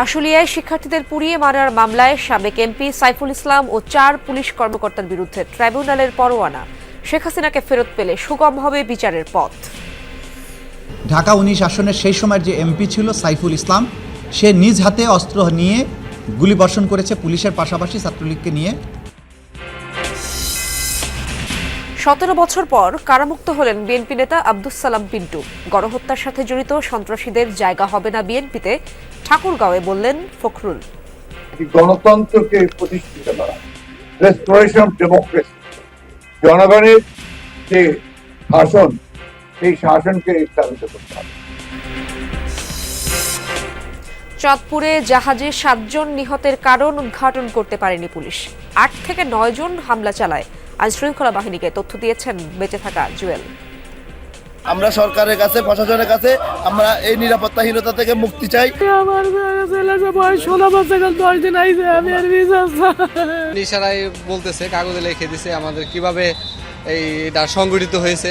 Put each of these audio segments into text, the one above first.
আশুলিয়ায় শিক্ষার্থীদের পুড়িয়ে মারার মামলায় সাবেক এমপি সাইফুল ইসলাম ও চার পুলিশ কর্মকর্তার বিরুদ্ধে ট্রাইব্যুনালের পরোয়ানা। শেখ হাসিনাকে ফেরত পেলে সুগম হবে বিচারের পথ। ঢাকা উনিশ আসনের সেই সময়ের যে এমপি ছিল সাইফুল ইসলাম, সে নিজ হাতে অস্ত্র নিয়ে গুলিবর্ষণ করেছে পুলিশের পাশাপাশি ছাত্রলীগকে নিয়ে। সতেরো বছর পর কারামুক্ত হলেন বিএনপি নেতা আব্দুস সালাম পিন্টু। গণহত্যার সাথে জড়িত সন্ত্রাসীদের জায়গা হবে না বিএনপিতে ঠাকুরগাঁওয়ে বললেন ফখরুল। গণতন্ত্রকে প্রতিষ্ঠিত করা। রেস্টোরেশন ডেমোক্রেসি জনগণের যে শাসন সেই শাসনকে স্থাপিত করতে হবে। চাঁদপুরে জাহাজে সাতজন নিহতের কারণ উদ্ঘাটন করতে পারেনি পুলিশ। আট থেকে নয় জন হামলা চালায়। আজ শৃঙ্খলা বাহিনীকে তথ্য দিয়েছেন বেঁচে থাকা জুয়েল। আমরা সরকারের কাছে প্রশাসনের কাছে আমরা এই নিরাপত্তাহীনতা থেকে মুক্তি চাই। আমার ছেলে বয়স ষোলো বছর দশ দিন আইছে আমি আর বিশ্বাস ইশারায় বলতেছে কাগজে লিখে দিছে আমাদের কীভাবে এই এটা সংগঠিত হয়েছে।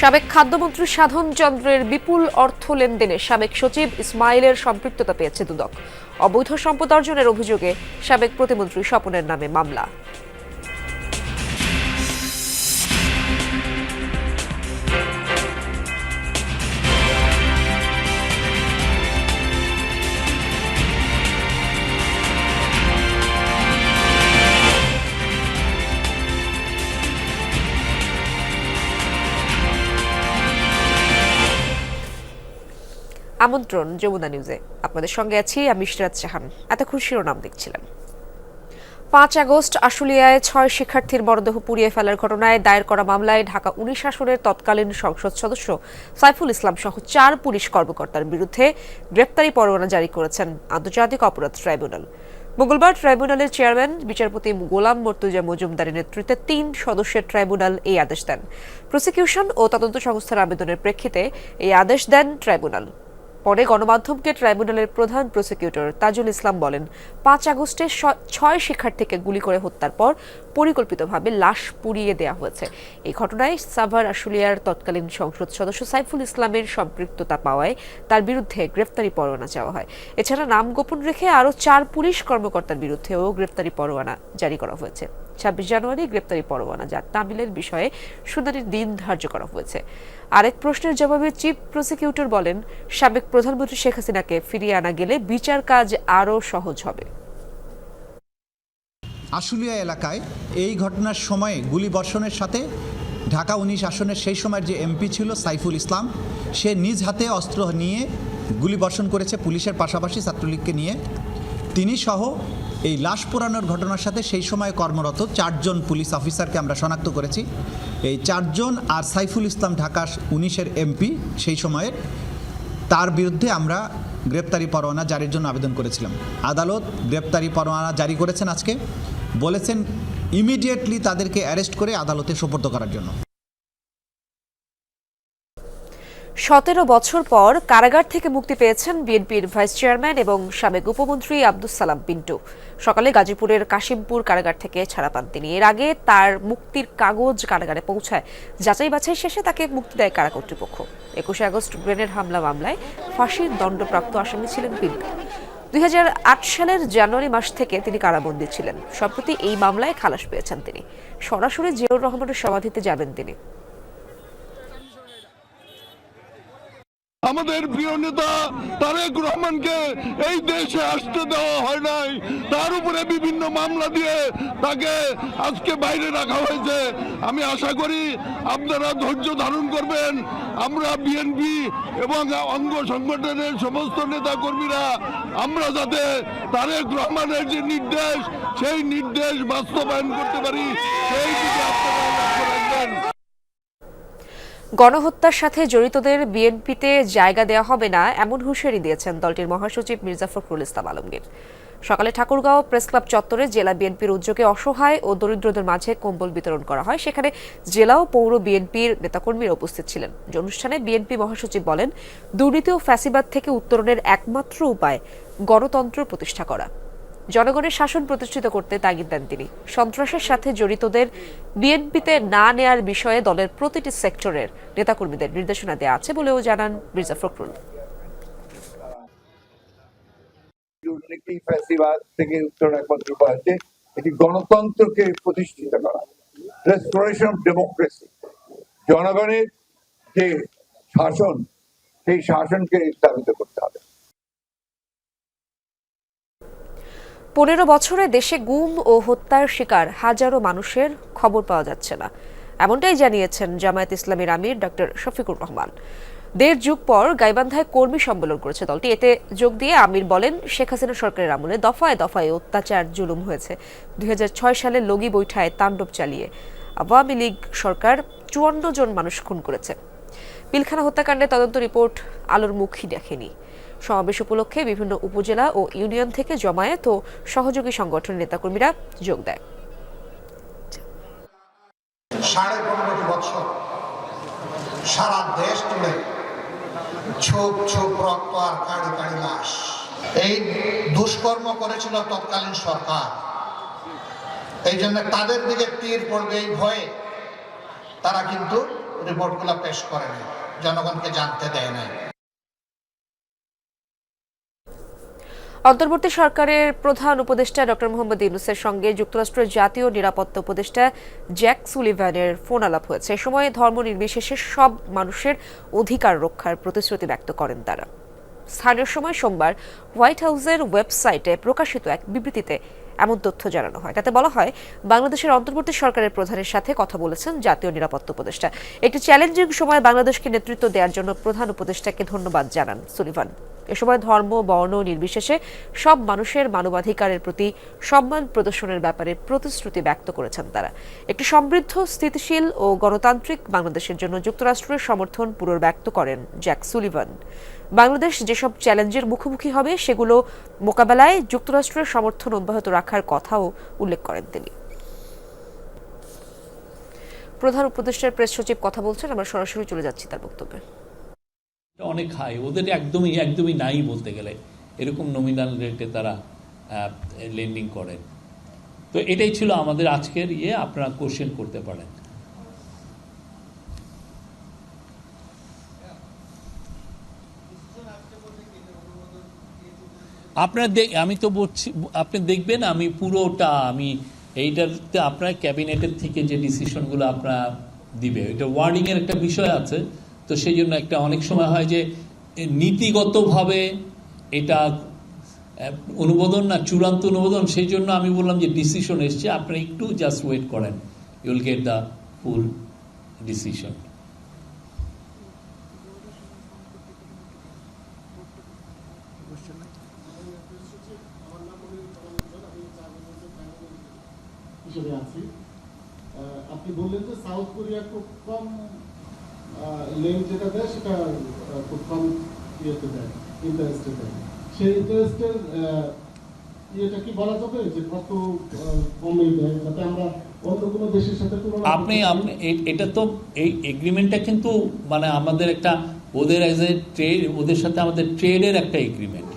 সাবেক খাদ্যমন্ত্রী সাধন চন্দ্রের বিপুল অর্থ লেনদেনে সাবেক সচিব ইসমাইলের সম্পৃক্ততা পেয়েছে দুদক। অবৈধ সম্পদ অর্জনের অভিযোগে সাবেক প্রতিমন্ত্রী স্বপনের নামে মামলা। আমন্ত্রণ যমুনা নিউজে। আপনাদের সঙ্গে আছি আমি ইশরাত জাহান। এতক্ষণ শিরোনাম দেখছিলেন। পাঁচ আগস্ট আশুলিয়ায় ছয় শিক্ষার্থীর মরদেহ পুড়িয়ে ফেলার ঘটনায় দায়ের করা মামলায় ঢাকা উনিশ আসনের তৎকালীন সংসদ সদস্য সাইফুল ইসলাম সহ চার পুলিশ কর্মকর্তার বিরুদ্ধে গ্রেপ্তারি পরোয়ানা জারি করেছেন আন্তর্জাতিক অপরাধ ট্রাইব্যুনাল। মঙ্গলবার ট্রাইব্যুনালের চেয়ারম্যান, বিচারপতি গোলাম মর্তুজা মজুমদারের নেতৃত্বে তিন সদস্যের ট্রাইব্যুনাল এই আদেশ দেন। প্রসিকিউশন ও তদন্ত সংস্থার আবেদনের প্রেক্ষিতে এই আদেশ দেন ট্রাইব্যুনাল। পরে গণমাধ্যমকে ট্রাইব্যুনালের প্রধান প্রসিকিউটর তাজুল ইসলাম বলেন, পাঁচ আগস্টে ছয় শিক্ষার্থীকে গুলি করে হত্যার পর পরিকল্পিতভাবে লাশ পুড়িয়ে দেওয়া হয়েছে। এই ঘটনায় সাভার আশুলিয়ার তৎকালীন সংসদ সদস্য সাইফুল ইসলামের সম্পৃক্ততা পাওয়ায় তার বিরুদ্ধে গ্রেফতারি পরোয়ানা চাওয়া হয়। এছাড়া নাম গোপন রেখে আরও চার পুলিশ কর্মকর্তার বিরুদ্ধেও গ্রেফতারি পরোয়ানা জারি করা হয়েছে। ছাব্বিশ জানুয়ারি গ্রেপ্তারি পরোয়ানা যা তামিলের বিষয়ে শুনানির দিন ধার্য করা হয়েছে। আরেক প্রশ্নের জবাবে চিফ প্রসিকিউটর বলেন, সাবেক প্রধানমন্ত্রী শেখ হাসিনাকে ফিরিয়ে আনা গেলে বিচার কাজ আরও সহজ হবে। আশুলিয়া এলাকায় এই ঘটনার সময়ে গুলি বর্ষণের সাথে ঢাকা উনিশ আসনের সেই সময়ের যে এমপি ছিল সাইফুল ইসলাম, সে নিজ হাতে অস্ত্র নিয়ে গুলি বর্ষণ করেছে পুলিশের পাশাপাশি ছাত্রলীগকে নিয়ে। তিনি সহ এই লাশ পোড়ানোর ঘটনার সাথে সেই সময় কর্মরত চারজন পুলিশ অফিসারকে আমরা শনাক্ত করেছি। এই চারজন আর সাইফুল ইসলাম ঢাকা উনিশের এমপি সেই সময়ের তার বিরুদ্ধে আমরা গ্রেপ্তারি পরোয়ানা জারির জন্য আবেদন করেছিলাম। আদালত গ্রেপ্তারি পরোয়ানা জারি করেছেন আজকে। বলেছেন ইমিডিয়েটলি তাদেরকে অ্যারেস্ট করে আদালতে সোপর্দ করার জন্য। সতেরো বছর পর কারাগার থেকে মুক্তি পেয়েছেন বিএনপির ভাইস চেয়ারম্যান এবং সাবেক উপমন্ত্রী আব্দুস সালাম পিন্টু। সকালে গাজীপুরের কাশিমপুর কারাগার থেকে ছাড়া পান তিনি। এর আগে তার মুক্তির কাগজ কারাগারে পৌঁছায়। যাচাই বাছাই শেষে তাকে মুক্তি দেয় কারা কর্তৃপক্ষ। একুশে আগস্ট গ্রেনেড হামলা মামলায় ফাঁসির দণ্ডপ্রাপ্ত আসামি ছিলেন পিন্টু। দুই সালের জানুয়ারি মাস থেকে তিনি কারাবন্দী ছিলেন। সম্প্রতি এই মামলায় খালাস পেয়েছেন তিনি। সরাসরি জিয়াউর রহমানের সমাধিতে যাবেন তিনি। আমাদের প্রিয় নেতা তারেক রহমানকে এই দেশে আসতে দেওয়া হয় নাই। তার উপরে বিভিন্ন মামলা দিয়ে তাকে আজকে বাইরে রাখা হয়েছে। আমি আশা করি আপনারা ধৈর্য ধারণ করবেন। আমরা বিএনপি এবং অঙ্গ সংগঠনের সমস্ত নেতা কর্মীরা আমরা যাতে তারেক রহমানের যে নির্দেশ, সেই নির্দেশ বাস্তবায়ন করতে পারি সেই দিকে আপনারা গণহত্যার সাথে জড়িতদের বিএনপিতে জায়গা দেওয়া হবে না, এমন হুঁশিয়ারি দিয়েছেন দলটির মহাসচিব মির্জা ফখরুল ইসলাম আলমগীর। সকালে ঠাকুরগাঁও প্রেস ক্লাব চত্বরে জেলা বিএনপির উদ্যোগে অসহায় ও দরিদ্রদের মাঝে কম্বল বিতরণ করা হয়। সেখানে জেলা ও পৌর বিএনপির নেতাকর্মীরা উপস্থিত ছিলেন। অনুষ্ঠানে বিএনপি মহাসচিব বলেন, দুর্নীতি ও ফ্যাসিবাদ থেকে উত্তরণের একমাত্র উপায় গণতন্ত্র প্রতিষ্ঠা করা। জনগণের শাসন প্রতিষ্ঠিত করতে তাগিদ দেন তিনি। সন্ত্রাসের সাথে জড়িতদের বিএনপিতে না নেয়ার বিষয়ে দলের প্রতিটি সেক্টরের নেতাকর্মীদের নির্দেশনা দেওয়া আছে বলেও জানান মির্জা ফখরুল। থেকে উত্তরণ একমাত্র উপায় একটি গণতন্ত্রকে প্রতিষ্ঠিত করা। রেস্টোরেশন অফ ডেমোক্রেসি জনগণের যে শাসন, সেই শাসনকে স্থাপিত করতে হবে। পনেরো বছরে দেশে গুম ও হত্যার শিকার হাজারো মানুষের খবর পাওয়া যাচ্ছে না। এমনটাই জানিয়েছেন জামায়াত ইসলামের আমির ডক্টর শফিকুর রহমান। দেড় যুগ পর গাইবান্ধায় কর্মী সম্মেলন করেছে দলটি। এতে যোগ দিয়ে আমির বলেন, শেখ হাসিনা সরকারের আমলে দফায় দফায় অত্যাচার জুলুম হয়েছে। দুই হাজার ছয় সালে লগি বৈঠায় তাণ্ডব চালিয়ে আওয়ামী লীগ সরকার চুয়ান্ন জন মানুষ খুন করেছে। পিলখানা হত্যাকাণ্ডে তদন্ত রিপোর্ট আলোর মুখই দেখেনি। সমাবেশ উপলক্ষে বিভিন্ন উপজেলা ও ইউনিয়ন থেকে জমায়েত ও সহযোগী সংগঠনের নেতাকর্মীরা যোগ দেয়। সাড়ে পনেরোটি বছর সারা দেশ জুড়ে ছোপ ছোপ রক্ত আর কাড়ি কাড়ি লাশ। এই দুষ্কর্ম করেছিল তৎকালীন সরকার। এই জন্য তাদের দিকে তীর পড়বে এই ভয়ে। তারা কিন্তু রিপোর্টগুলো পেশ করেনি জনগণকে জানতে দেয় নাই। অন্তর্বর্তী সরকারের প্রধান উপদেষ্টা ডক্টর মোহাম্মদ ইউনুসের সঙ্গে যুক্তরাষ্ট্রের জাতীয় নিরাপত্তা উপদেষ্টা জ্যাক সুলিভানের ফোন আলাপ হয়েছে। এ সময় ধর্ম নির্বিশেষে সব মানুষের অধিকার রক্ষার প্রতিশ্রুতি ব্যক্ত করেন তারা। স্থানীয় সময় সোমবার হোয়াইট হাউসের ওয়েবসাইটে প্রকাশিত এক বিবৃতিতে এমন তথ্য জানানো হয়। তাতে বলা হয়, বাংলাদেশের অন্তর্বর্তী সরকারের প্রধানের সাথে কথা বলেছেন জাতীয় নিরাপত্তা উপদেষ্টা। একটি চ্যালেঞ্জিং সময় বাংলাদেশকে নেতৃত্ব দেওয়ার জন্য প্রধান উপদেষ্টাকে ধন্যবাদ জানান সুলিভান। এ সময় ধর্ম, বর্ণ, নির্বিশেষে সব মানুষের মানবাধিকারের প্রতি সম্মান প্রদর্শনের ব্যাপারে প্রতিশ্রুতি ব্যক্ত করেছেন তারা। একটি সমৃদ্ধ, স্থিতিশীল ও গণতান্ত্রিক বাংলাদেশের জন্য যুক্তরাষ্ট্রের সমর্থন পুনর্ব্যক্ত করেন জ্যাক সুলিভান। বাংলাদেশ যেসব চ্যালেঞ্জের মুখোমুখি হবে, সেগুলো মোকাবেলায় যুক্তরাষ্ট্রের সমর্থন অব্যাহত রাখার কথাও উল্লেখ করেন তিনি। প্রধান উপদেষ্টার প্রেস সচিব কথা বলছেন, আমরা সরাসরি চলে যাচ্ছি তার বক্তব্যে। অনেক হাই ওদের একদমই একদমই নাই বলতে গেলে। এরকম নমিনাল রেটে তারা লেন্ডিং করেন তো এটাই ছিল আমাদের আজকের ইয়ে আপনারা কোশ্চেন করতে পারেন। আপনার দেখ- আমি তো বলছি, আপনি দেখবেন আমি পুরোটা, আমি এইটাতে আপনার ক্যাবিনেটের থেকে যে ডিসিশনগুলো আপনারা দিবে, এটা ওয়ার্ডিং এর একটা বিষয় আছে। তো সেই জন্য একটা অনেক সময় হয় যে নীতিগতভাবে এটা অনুমোদন না, চূড়ান্ত অনুমোদন, সেই জন্য আমি বললাম যে ডিসিশন এসছে, আপনারা একটু জাস্ট ওয়েট করেন। You'll get the full decision আপনি বললেন যে সাউথ কোরিয়া খুব কম লেন যেটা দেয় সেটা প্রথম খুব কম ইয়েতে দেয় ইন্টারেস্টে দেয়। সেই ইন্টারেস্টের ইয়েটা কি বলা যাবে যে কত কমে দেয়? যাতে আমরা অন্য কোনো দেশের সাথে তুলনা আপনি আপনি এটা তো এই এগ্রিমেন্টটা কিন্তু মানে আমাদের একটা ওদের অ্যাজ এ ট্রেড ওদের সাথে আমাদের ট্রেডের একটা এগ্রিমেন্ট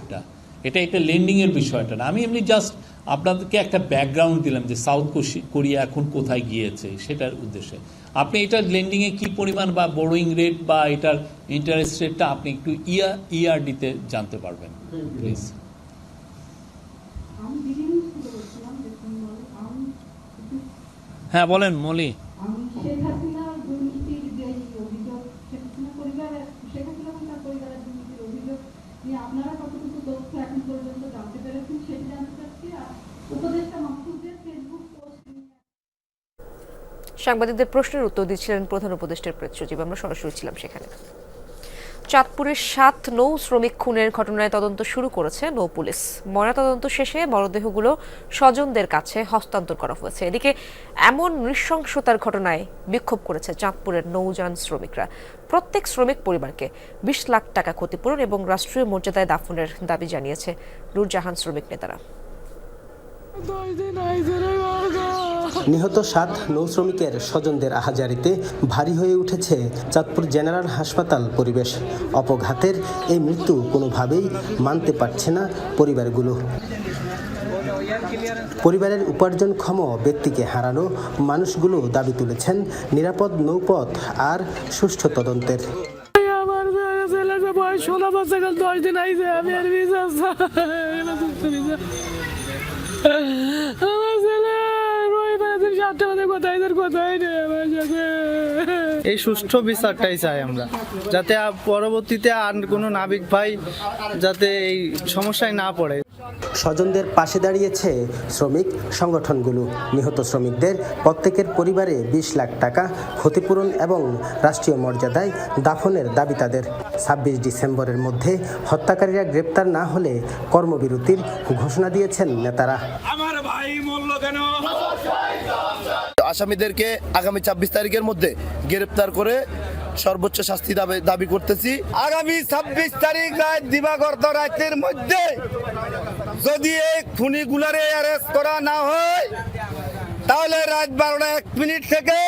এটা এটা একটা লেন্ডিংয়ের বিষয়টা না। আমি এমনি জাস্ট আপনাদেরকে একটা ব্যাকগ্রাউন্ড দিলাম যে সাউথ কোরিয়া এখন কোথায় গিয়েছে সেটার উদ্দেশ্যে। আপনি এটার লেন্ডিং এ কি পরিমাণ বা বোরোয়িং রেট বা এটার ইন্টারেস্ট রেটটা আপনি একটু ইয়া ইআরডিতে জানতে পারবেন। প্লিজ হ্যাঁ বলেন মলি আমি শেখ হাসিনার দুর্নীতির যে অভিযোগ শেখ হাসিনা পরিবারের শেখ হাসিনা এবং তার পরিবারের দুর্নীতির অভিযোগ নিয়ে আপনারা কতটুকু তথ্য এখন পর্যন্ত জানতে পেরেছেন সেটি জানতে চাচ্ছি আর উপদেষ্টা মাহফুজের ফেসবুক পোস্ট নিয়ে সাংবাদিকদের প্রশ্নের উত্তর দিচ্ছিলেন প্রধান উপদেষ্টার প্রেস সচিব। আমরা সরাসরি ছিলাম সেখানে। চাঁদপুরের সাত নৌ শ্রমিক খুনের ঘটনায় তদন্ত শুরু করেছে নৌ পুলিশ। ময়নাতদন্ত শেষে মরদেহগুলো স্বজনদের কাছে হস্তান্তর করা হয়েছে। এদিকে এমন নৃশংসতার ঘটনায় বিক্ষোভ করেছে চাঁদপুরের নৌযান শ্রমিকরা। প্রত্যেক শ্রমিক পরিবারকে বিশ লাখ টাকা ক্ষতিপূরণ এবং রাষ্ট্রীয় মর্যাদায় দাফনের দাবি জানিয়েছে নূরজাহান শ্রমিক নেতারা দশ দিন আইসে রে বাবা নিহত সাত নৌ শ্রমিকের স্বজনদের আহাজারিতে ভারী হয়ে উঠেছে চাঁদপুর জেনারেল হাসপাতাল পরিবেশ। অপঘাতের এই মৃত্যু কোনোভাবেই মানতে পারছে না পরিবারগুলো। পরিবারের উপার্জনক্ষম ব্যক্তিকে হারানো মানুষগুলো দাবি তুলেছেন নিরাপদ নৌপথ আর সুষ্ঠু তদন্তের। দশ দিন আইছে, আমি আর এই সুষ্ঠু বিচারটাই চাই আমরা। যাতে পরবর্তীতে আর কোনো নাবিক ভাই যাতে এই সমস্যায় না পড়ে। স্বজনদের পাশে দাঁড়িয়েছে শ্রমিক সংগঠনগুলো। নিহত শ্রমিকদের প্রত্যেকের পরিবারে বিশ লাখ টাকা ক্ষতিপূরণ এবং রাষ্ট্রীয় মর্যাদায় দাফনের দাবি তাদের। ছাব্বিশ ডিসেম্বরের মধ্যে হত্যাকারীরা গ্রেপ্তার না হলে কর্মবিরতির ঘোষণা দিয়েছেন নেতারা। আসামিদেরকে আগামী ছাব্বিশ তারিখের মধ্যে গ্রেপ্তার করে সর্বোচ্চ শাস্তি দাবি করতেছি। আগামী ছাব্বিশ তারিখ রাত দিবাগত রাতের মধ্যে যদি এই খুনিগুলারে অ্যারেস্ট করা না হয় তাহলে রাত বারোটা এক মিনিট থেকে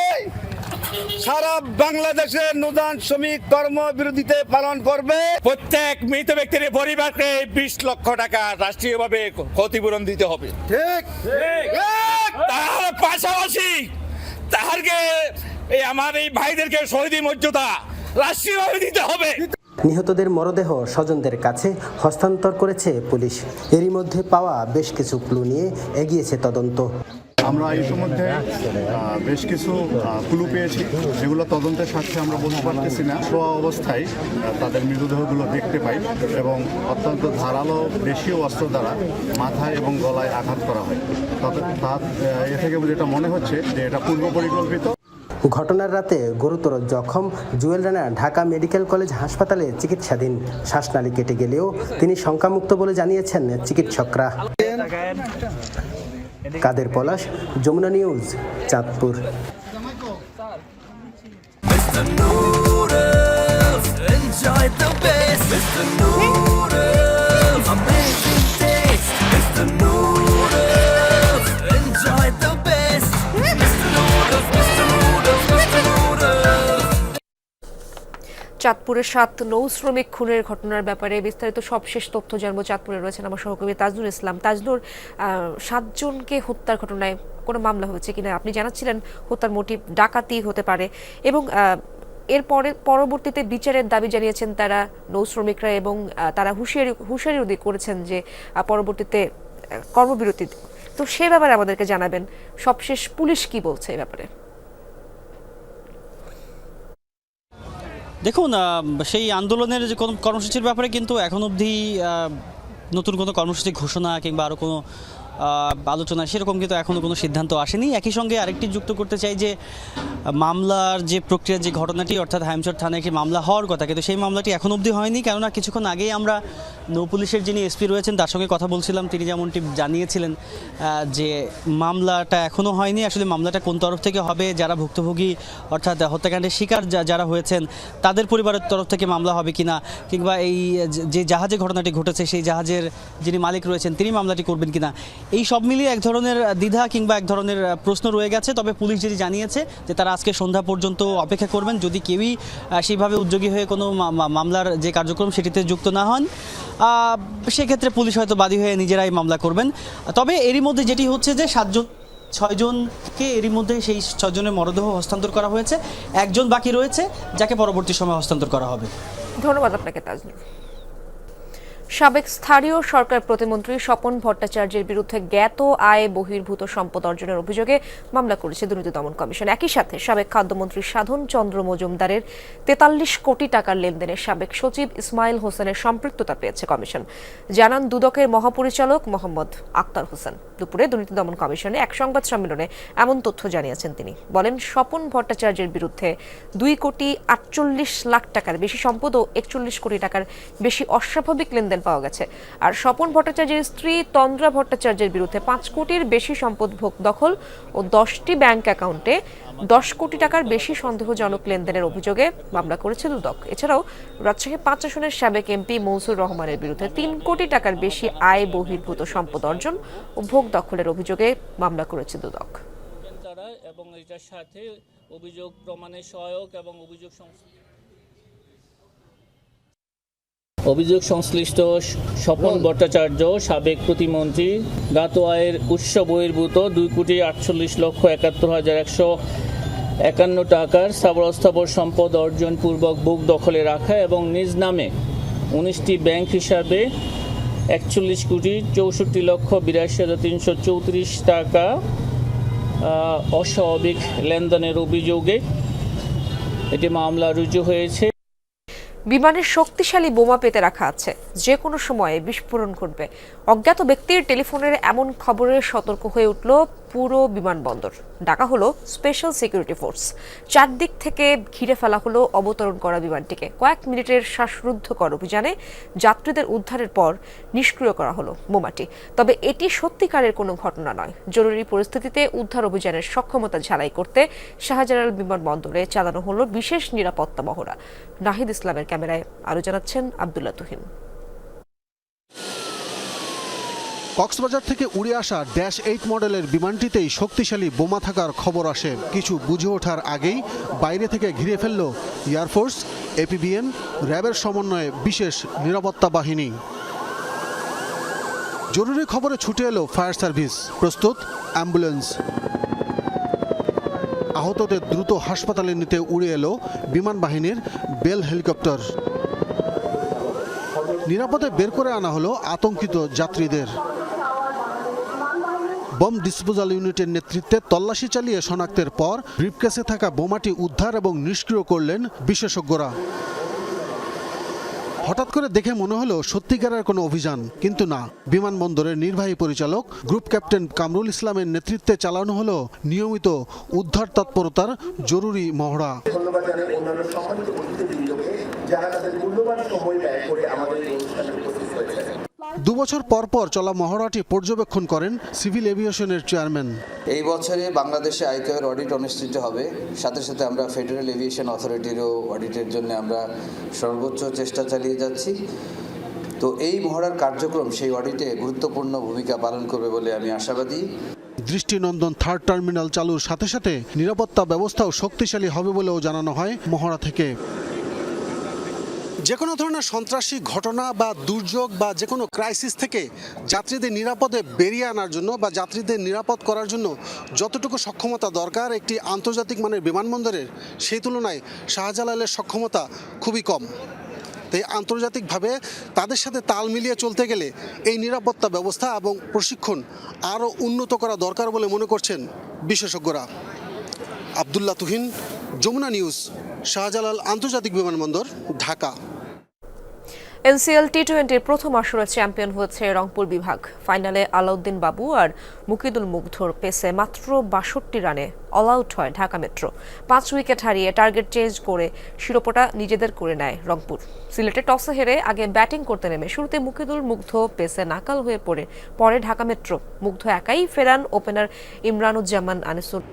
সারা বাংলাদেশে নূতন শ্রমিক কর্মবিরতিতে পালন করবে। প্রত্যেক মৃত ব্যক্তির পরিবারকে বিশ লক্ষ টাকা রাষ্ট্রীয়ভাবে ক্ষতিপূরণ দিতে হবে। ঠিক। তার পাশাপাশি তাহারকে এই আমার এই ভাইদেরকে শহীদ মর্যাদা রাষ্ট্রীয়ভাবে দিতে হবে। নিহতদের মরদেহ স্বজনদের কাছে হস্তান্তর করেছে পুলিশ। এরই মধ্যে পাওয়া বেশ কিছু ক্লু নিয়ে এগিয়েছে তদন্ত। আমরা ইতিমধ্যে বেশ কিছু ক্লু পেয়েছি। যেগুলো তদন্তের স্বার্থে আমরা বলতে পারতেছি না। শোয়া অবস্থায় তাদের মৃতদেহগুলো দেখতে পাই এবং অত্যন্ত ধারালো দেশীয় অস্ত্র দ্বারা মাথায় এবং গলায় আঘাত করা হয়। তবে তা এ থেকে যেটা মনে হচ্ছে যে এটা পূর্ব পরিকল্পিত ঘটনার রাতে গুরুতর জখম জুয়েল রানা ঢাকা মেডিকেল কলেজ হাসপাতালে চিকিৎসাধীন শ্বাসনালী কেটে গেলেও তিনি শঙ্কামুক্ত বলে জানিয়েছেন চিকিৎসকরা Kader Palash, Jamuna news, Chandpur Enjoy the. Mr. Noodles. চাঁদপুরের সাত নৌ শ্রমিক খুনের ঘটনার ব্যাপারে বিস্তারিত সবশেষ তথ্য জানব। চাঁদপুরে রয়েছেন আমার সহকর্মী তাজনুর ইসলাম। তাজনুর সাতজনকে হত্যার ঘটনায় কোনো মামলা হয়েছে কিনা? আপনি জানাচ্ছিলেন হত্যার মোটিভ ডাকাতি হতে পারে এবং আহ, এর পরে পরবর্তীতে বিচারের দাবি জানিয়েছেন তারা নৌ শ্রমিকরা এবং তারা হুঁশিয়ারি হুঁশিয়ারি করেছেন যে পরবর্তীতে কর্মবিরতি। তো সে ব্যাপারে আমাদেরকে জানাবেন। সবশেষ পুলিশ কি বলছে এ ব্যাপারে? দেখুন সেই আন্দোলনের যে কোনো কর্মসূচির ব্যাপারে কিন্তু এখন অবধি নতুন কোনো কর্মসূচি ঘোষণা কিংবা আরও কোনো আলোচনা সেরকম কিন্তু এখনও কোনো সিদ্ধান্ত আসেনি। একই সঙ্গে আরেকটি যুক্ত করতে চাই যে, মামলার যে প্রক্রিয়া যে ঘটনাটি, অর্থাৎ হাইমচর থানায় একটি মামলা হওয়ার কথা, কিন্তু সেই মামলাটি এখন অবধি হয়নি। কেননা কিছুক্ষণ আগেই আমরা নৌ পুলিশের যিনি এসপি রয়েছেন, তার সঙ্গে কথা বলছিলাম। তিনি যেমনটি জানিয়েছিলেন যে মামলাটা এখনও হয়নি। আসলে মামলাটা কোন তরফ থেকে হবে, যারা ভুক্তভোগী, অর্থাৎ হত্যাকাণ্ডের শিকার যারা হয়েছেন, তাদের পরিবারের তরফ থেকে মামলা হবে কিনা, কিংবা এই যে জাহাজে ঘটনাটি ঘটেছে, সেই জাহাজের যিনি মালিক রয়েছেন, তিনি মামলাটি করবেন কিনা এই সব মিলিয়ে এক ধরনের দ্বিধা কিংবা এক ধরনের প্রশ্ন রয়ে গেছে। তবে পুলিশ যদি জানিয়েছে যে তারা আজকে সন্ধ্যা পর্যন্ত অপেক্ষা করবেন। যদি কেউই সেইভাবে উদ্যোগী হয়ে কোনো মামলার যে কার্যক্রম সেটিতে যুক্ত না হন সেক্ষেত্রে পুলিশ হয়তো বাদী হয়ে নিজেরাই মামলা করবেন। তবে এরই মধ্যে যেটি হচ্ছে যে সাতজন, ছয়জনকে এরই মধ্যে সেই ছয়জনের মরদেহ হস্তান্তর করা হয়েছে। একজন বাকি রয়েছে, যাকে পরবর্তী সময় হস্তান্তর করা হবে। ধন্যবাদ আপনাকে, তাজনুর। সাবেক স্থানীয় সরকার প্রতিমন্ত্রী স্বপন ভট্টাচার্যের বিরুদ্ধে জ্ঞাত আয় বহির্ভূত সম্পদ অর্জনের অভিযোগে মামলা করেছে দুর্নীতি দমন কমিশন। একই সাথে সাবেক খাদ্যমন্ত্রী সাধন চন্দ্র মজুমদারের তেতাল্লিশ কোটি টাকার লেনদেনে সাবেক সচিব ইসমাইল হোসেনের সম্পৃক্ততা পেয়েছে কমিশন। জানান দুদকের মহাপরিচালক মোহাম্মদ আক্তার হোসেন। দুপুরে দুর্নীতি দমন কমিশনে এক সংবাদ সম্মেলনে এমন তথ্য জানিয়েছেন তিনি। বলেন, স্বপন ভট্টাচার্যের বিরুদ্ধে দুই কোটি আটচল্লিশ লাখ টাকার বেশি সম্পদ ও একচল্লিশ কোটি টাকার বেশি অস্বাভাবিক লেনদেন পাওয়া গেছে। আর স্বপন ভট্টাচার্যের স্ত্রী তন্দ্রা ভট্টাচার্যের বিরুদ্ধে পাঁচ কোটির বেশি সম্পদ ভোগ দখল ও দশটি ব্যাংক অ্যাকাউন্টে দশ কোটি টাকার বেশি সন্দেহজনক লেনদেনের অভিযোগে মামলা করেছে দুদক। এছাড়াও রাজশাহী পাঁচ আসনের সাবেক এমপি মনসুর রহমানের বিরুদ্ধে তিন কোটি টাকার বেশি আয় বহির্ভূত সম্পদ অর্জন ও ভোগ দখলের অভিযোগে মামলা করেছে দুদক। এবং এটার সাথে অভিযোগ প্রমাণের সহায়ক এবং অভিযোগ সংশ্লিষ্ট অভিযোগ সংশ্লিষ্ট স্বপন ভট্টাচার্য সাবেক প্রতিমন্ত্রী জ্ঞাত আয়ের উৎস বহির্ভূত দুই কোটি আটচল্লিশ লক্ষ একাত্তর হাজার একশো একান্ন টাকার স্থাবর সম্পদ অর্জন পূর্বক বুক দখলে রাখা এবং নিজ নামে উনিশটি ব্যাংক হিসাবে একচল্লিশ কোটি চৌষট্টি লক্ষ বিরাশি হাজার তিনশো চৌত্রিশ টাকা অস্বাভাবিক লেনদেনের অভিযোগে এটি মামলা রুজু হয়েছে। বিমানের শক্তিশালী বোমা পেতে রাখা আছে। যে কোনো সময়ে বিস্ফোরণ ঘটবে। অজ্ঞাত ব্যক্তির টেলিফোনের এমন খবরে সতর্ক হয়ে উঠল পুরো বিমানবন্দর। ডাকা হলো স্পেশাল সিকিউরিটি ফোর্স চারদিক থেকে ঘিরে ফেলা হলো অবতরণ করা বিমানটিকে। কয়েক মিনিটের শ্বাসরুদ্ধকর অভিযানে যাত্রীদের উদ্ধারের পর নিষ্ক্রিয় করা হলো বোমাটি। তবে এটি সত্যিকারের কোনো ঘটনা নয়। জরুরি পরিস্থিতিতে উদ্ধার অভিযানের সক্ষমতা ঝালাই করতে শাহজালাল বিমানবন্দরে চালানো হলো বিশেষ নিরাপত্তা মহড়া। নাহিদ ইসলামের ক্যামেরায় আরও জানাচ্ছেন আবদুল্লাহ তুহিন। কক্সবাজার থেকে উড়ে আসা ড্যাশ এইট মডেলের বিমানটিতেই শক্তিশালী বোমা থাকার খবর আসে। কিছু বুঝে ওঠার আগেই বাইরে থেকে ঘিরে ফেলল এয়ারফোর্স এপিবিএন র্যাবের সমন্বয়ে বিশেষ নিরাপত্তা বাহিনী। জরুরি খবরে ছুটে এলো ফায়ার সার্ভিস। প্রস্তুত, অ্যাম্বুলেন্স। আহতদের দ্রুত হাসপাতালে নিতে উড়ে এলো বিমান বাহিনীর বেল হেলিকপ্টার। নিরাপদে বের করে আনা হলো আতঙ্কিত যাত্রীদের। বম ডিসপোজাল ইউনিটের নেতৃত্বে তল্লাশি চালিয়ে শনাক্তের পর ব্রিফকেসে থাকা বোমাটি উদ্ধার এবং নিষ্ক্রিয় করলেন বিশেষজ্ঞরা। হঠাৎ করে দেখে মনে হলো সত্যিকারের কোনো অভিযান, কিন্তু না। বিমানবন্দরের নির্বাহী পরিচালক, গ্রুপ ক্যাপ্টেন কামরুল ইসলামের নেতৃত্বে চালানো হলো নিয়মিত উদ্ধার তৎপরতার জরুরি মহড়া। যারা তাদের মূল্যবান সময় ব্যয় করে আমাদের অনুষ্ঠানে দুবছর পর পর চলা মহড়াটি পর্যবেক্ষণ করেন সিভিল এভিয়েশনের চেয়ারম্যান। এই বছরে বাংলাদেশে আইকিউর অডিট অনুষ্ঠিত হবে। সাথে সাথে আমরা ফেডারেল এভিয়েশন অথরিটিরও অডিটের জন্য আমরা সর্বোচ্চ চেষ্টা চালিয়ে যাচ্ছি। তো এই মহড়ার কার্যক্রম সেই অডিটে গুরুত্বপূর্ণ ভূমিকা পালন করবে বলে আমি আশাবাদী। দৃষ্টিনন্দন থার্ড টার্মিনাল চালুর সাথে সাথে নিরাপত্তা ব্যবস্থাও শক্তিশালী হবে বলেও জানানো হয় মহড়া থেকে। যে কোনো ধরনের সন্ত্রাসী ঘটনা বা দুর্যোগ বা যে কোনো ক্রাইসিস থেকে যাত্রীদের নিরাপদে বেরিয়ে আনার জন্য বা যাত্রীদের নিরাপদ করার জন্য যতটুকু সক্ষমতা দরকার, একটি আন্তর্জাতিক মানের বিমানবন্দরের, সেই তুলনায় শাহজালালের সক্ষমতা খুবই কম। তাই আন্তর্জাতিকভাবে তাদের সাথে তাল মিলিয়ে চলতে গেলে এই নিরাপত্তা ব্যবস্থা এবং প্রশিক্ষণ আরও উন্নত করা দরকার বলে মনে করছেন বিশেষজ্ঞরা। আবদুল্লাহ তুহিন, যমুনা নিউজ, শাহজালাল আন্তর্জাতিক বিমানবন্দর, ঢাকা। এনসিএল টি টোয়েন্টির প্রথম আসরে চ্যাম্পিয়ন হয়েছে রংপুর বিভাগ। ফাইনালে আলাউদ্দিন বাবু আর মুকিদুল মুগ্ধর পেসে মাত্র বাষট্টি রানে অল আউট হয় ঢাকা মেট্রো। পাঁচ উইকেট হারিয়ে টার্গেট চেঞ্জ করে শিরোপাটা নিজেদের করে নেয় রংপুর। সিলেটে টসে হেরে আগে ব্যাটিং করতে নেমে শুরুতে মুকিদুল মুগ্ধ পেসে নাকাল হয়ে পড়ে, পরে ঢাকা মেট্রো। মুগ্ধ একাই ফেরান ওপেনার ইমরানুজ্জামান আনিসুর।